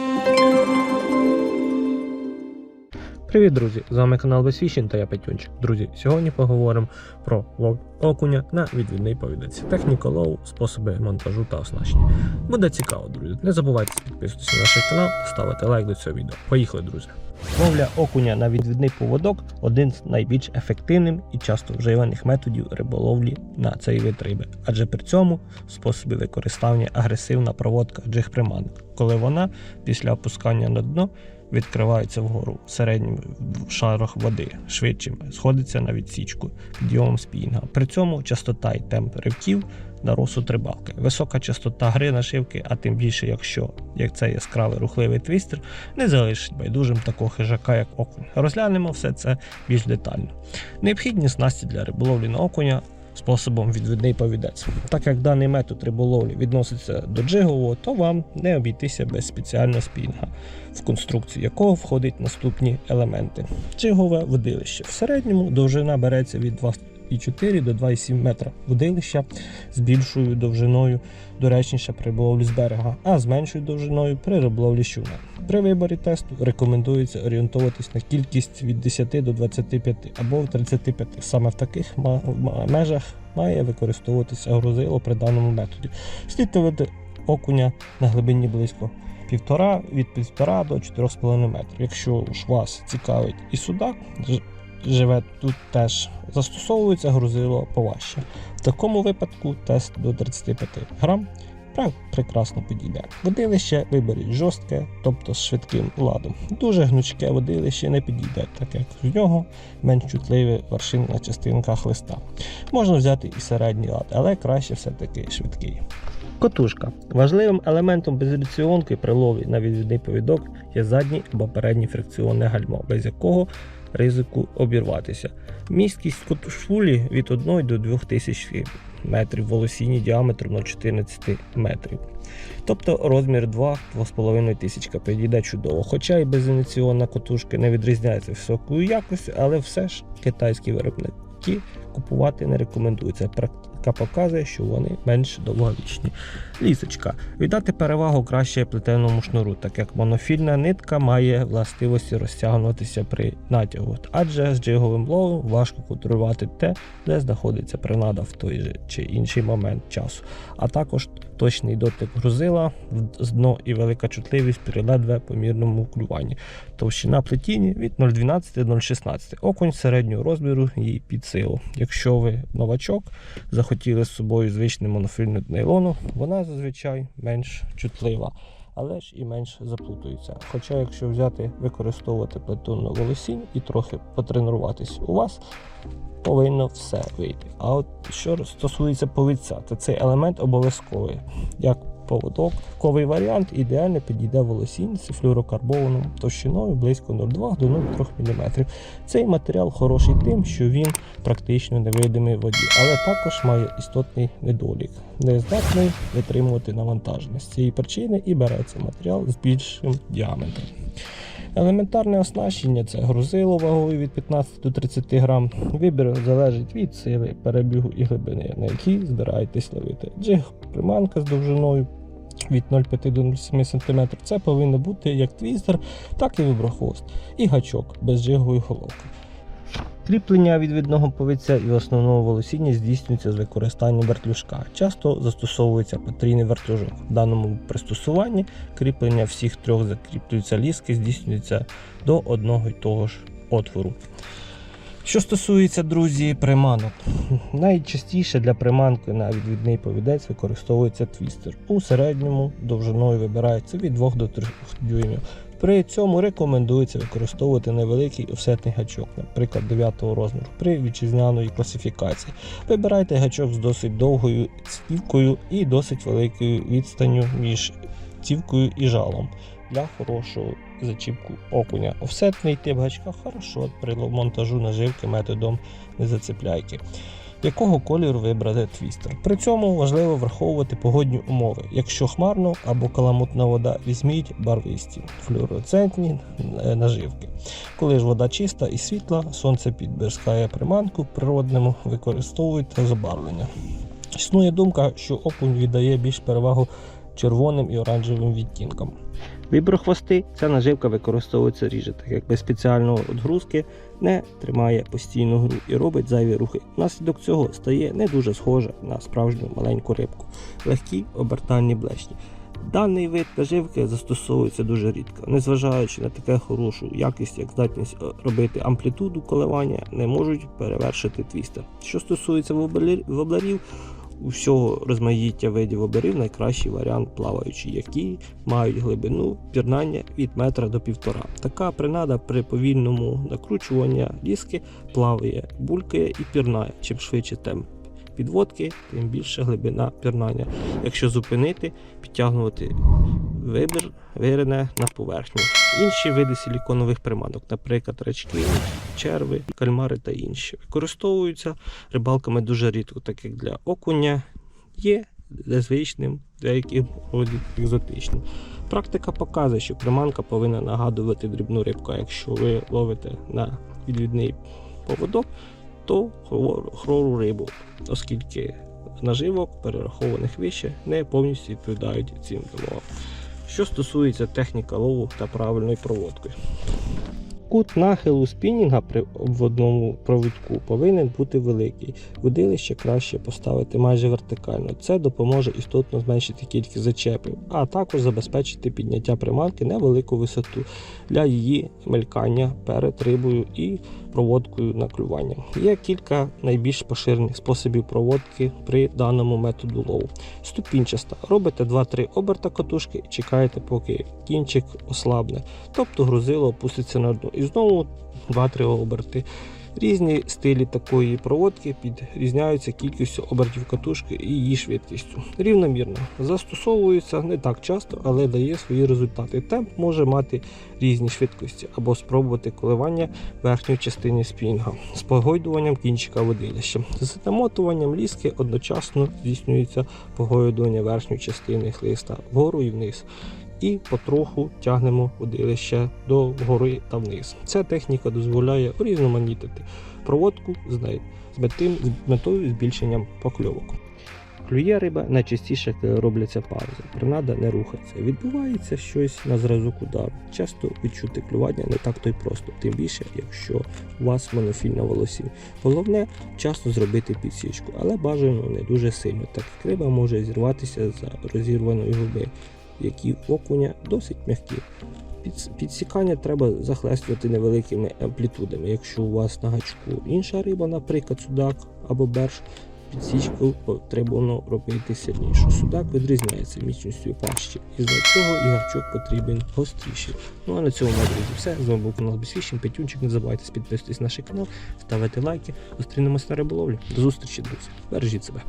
Thank you. Привіт, друзі! З вами канал Весвіщен та я Петюнчик. Друзі, сьогодні поговоримо про лов окуня на відвідний повідець, техніка лову, способи монтажу та оснащення. Буде цікаво, друзі. Не забувайте підписуватися на наш канал, ставити лайк до цього відео. Поїхали, друзі! Ловля окуня на відвідний поводок один з найбільш ефективним і часто вживаних методів риболовлі на цей вид риби, адже при цьому способі використання агресивна проводка джиг-приманок, коли вона після опускання на дно відкривається вгору в середньому шарах води швидшим, сходиться на відсічку підйомом спінга. При цьому частота і темп ривків на розсуд рибалки. Висока частота гри нашивки, а тим більше, якщо як це яскравий рухливий твістер, не залишить байдужим такого хижака, як окунь. Розглянемо все це більш детально. Необхідні снасті для риболовлі на окуня способом відвідний повідець. Так як даний метод риболовлі відноситься до джигового, то вам не обійтися без спеціального спінга, в конструкцію якого входять наступні елементи. Джигове водилище. В середньому довжина береться від 2,4 до 2,7 метра водилища з більшою довжиною доречніше при риболовлі з берега, а з меншою довжиною при риболовлі щуна. При виборі тесту рекомендується орієнтуватись на кількість від 10 до 25 або 35. Саме в таких межах має використовуватися грузило при даному методі. Слід ловити окуня на глибині близько півтора від 1,5 до 4,5 метрів. Якщо ж вас цікавить і судак, живе тут теж застосовується грузило поважче. В такому випадку тест до 35 грам прекрасно підійде. Водилище виберіть жорстке, тобто з швидким ладом. Дуже гнучке водилище не підійде, так як в нього менш чутливі вершинна частинка хлиста. Можна взяти і середній лад, але краще все-таки швидкий. Котушка. Важливим елементом безріціонки при ловлі на відвідний повідок є заднє або переднє фрикціонне гальмо, без якого ризику обірватися. Місткість котушфулі від 1 до 2 тисяч метрів, волосіння діаметром 0,14 метрів. Тобто розмір 2-2,5 тисячка підійде чудово. Хоча і безініційна котушка не відрізняється високою якостю, але все ж китайські виробники купувати не рекомендується. Практика показує, що вони менш довговічні. Лісочка. Віддати перевагу краще плетеному шнуру, так як монофільна нитка має властивості розтягнутися при натягу, адже з джиговим ловом важко контролювати те, де знаходиться принада в той же чи інший момент часу, а також точний дотик грузила дно і велика чутливість при ледве помірному клюванні. Товщина плетіння від 0,12 до 0,16. Окунь середнього розміру її під силу. Якщо ви новачок, захотіли з собою звичний монофільний нейлону, вона зазвичай менш чутлива, але ж і менш заплутується. Хоча, якщо взяти використовувати плетонну волосінь і трохи потренуватись у вас, повинно все вийти. А от що стосується повідця, то цей елемент обов'язковий. Як поводковий варіант ідеально підійде волосінь з флюорокарбованою товщиною близько 0,2 до 0,3 мм. Цей матеріал хороший тим, що він практично невидимий в воді, але також має істотний недолік, не здатний витримувати навантаження. З цієї причини і береться матеріал з більшим діаметром. Елементарне оснащення це грузило вагою від 15 до 30 грам. Вибір залежить від сили, перебігу і глибини, на якій збираєтесь ловити. Джиг приманка з довжиною від 0,5 до 0,7 см. Це повинно бути як твістер, так і виброхвост. І гачок без джигової головки. Кріплення відвідного повіця і основного волосіння здійснюється з використанням вертлюжка. Часто застосовується потрійний вертлюжок. В даному пристосуванні кріплення всіх трьох закріплюються ліски, здійснюється до одного й того ж отвору. Що стосується, друзі, приманок, найчастіше для приманки на відвідний повідець використовується твістер. У середньому довжиною вибирається від 2 до 3 дюймів. При цьому рекомендується використовувати невеликий офсетний гачок, наприклад, 9 розміру, при вітчизняної класифікації. Вибирайте гачок з досить довгою цівкою і досить великою відстанню між цівкою і жалом для хорошого зачіпку окуня. Офсетний тип гачка хорошо при монтажу наживки методом незацепляйки. Якого кольору вибрати твістер? При цьому важливо враховувати погодні умови. Якщо хмарно або каламутна вода, візьміть барвисті флюоресцентні е, наживки. Коли ж вода чиста і світла, сонце підберскає приманку природному, використовуйте забарвлення. Існує думка, що окунь віддає більш перевагу червоним і оранжевим відтінком. Віброхвости ця наживка використовується ріже, так як без спеціальної відгрузки не тримає постійну гру і робить зайві рухи. Внаслідок цього стає не дуже схожа на справжню маленьку рибку, легкі обертальні блешні. Даний вид наживки застосовується дуже рідко, незважаючи на таке хорошу якість, як здатність е, робити амплітуду коливання, не можуть перевершити твістер. Що стосується воблер- воблерів, у всього розмаїття видів оберів найкращий варіант плаваючий, які мають глибину пірнання від метра до півтора. Така принада при повільному накручуванні ліски плаває, булькає і пірнає. Чим швидше темп підводки, тим більше глибина пірнання. Якщо зупинити, підтягнути вибір вирине на поверхню. Інші види силіконових приманок, наприклад, рачки, черви, кальмари та інші, використовуються рибалками дуже рідко, так як для окуня є незвичним, деяких видів екзотичним. Практика показує, що приманка повинна нагадувати дрібну рибку. Якщо ви ловите на відвідний поводок, то хрору рибу, оскільки наживок, перерахованих вище, не повністю відповідають цим вимогам. Що стосується техніки лову та правильної проводки. Кут нахилу спінінга при обводному провідку повинен бути великий. Водилище краще поставити майже вертикально. Це допоможе істотно зменшити кількість зачепів, а також забезпечити підняття приманки на велику висоту для її мелькання перед рибою і проводкою на клювання. Є кілька найбільш поширених способів проводки при даному методу лову. Ступінчаста. Робите 2-3 оберта катушки і чекаєте, поки кінчик ослабне. Тобто грузило опуститься на дно. І знову 2-3 оберти. Різні стилі такої проводки підрізняються кількістю обертів катушки і її швидкістю. Рівномірно застосовується не так часто, але дає свої результати. Темп може мати різні швидкості або спробувати коливання верхньої частини спінга з погойдуванням кінчика водилища. З намотуванням ліски одночасно здійснюється погойдування верхньої частини хлиста вгору і вниз. І потроху тягнемо водилище до гори та вниз. Ця техніка дозволяє урізноманітити проводку з нею з метою збільшенням покльовок. Клює риба найчастіше, робляться паузи. Принада не рухається. Відбувається щось на зразок удару. Часто відчути клювання не так то й просто, тим більше, якщо у вас монофільна волосінь. Головне вчасно зробити підсічку, але бажано не дуже сильно, так як риба може зірватися за розірваної губи, які окуня досить м'які. Підсікання треба захлестувати невеликими амплітудами. Якщо у вас на гачку інша риба, наприклад, судак або берж, підсічку потрібно робити сильнішу. Судак відрізняється міцністю пащі, і за цього і гачок потрібен гостріший. Ну а на цьому друзі, все. З вами був канал Безфішін, Петюнчик. Не забувайте підписуватись на наш канал, ставити лайки. Зустрінемось на риболовлі. До зустрічі, друзі. Бережіть себе.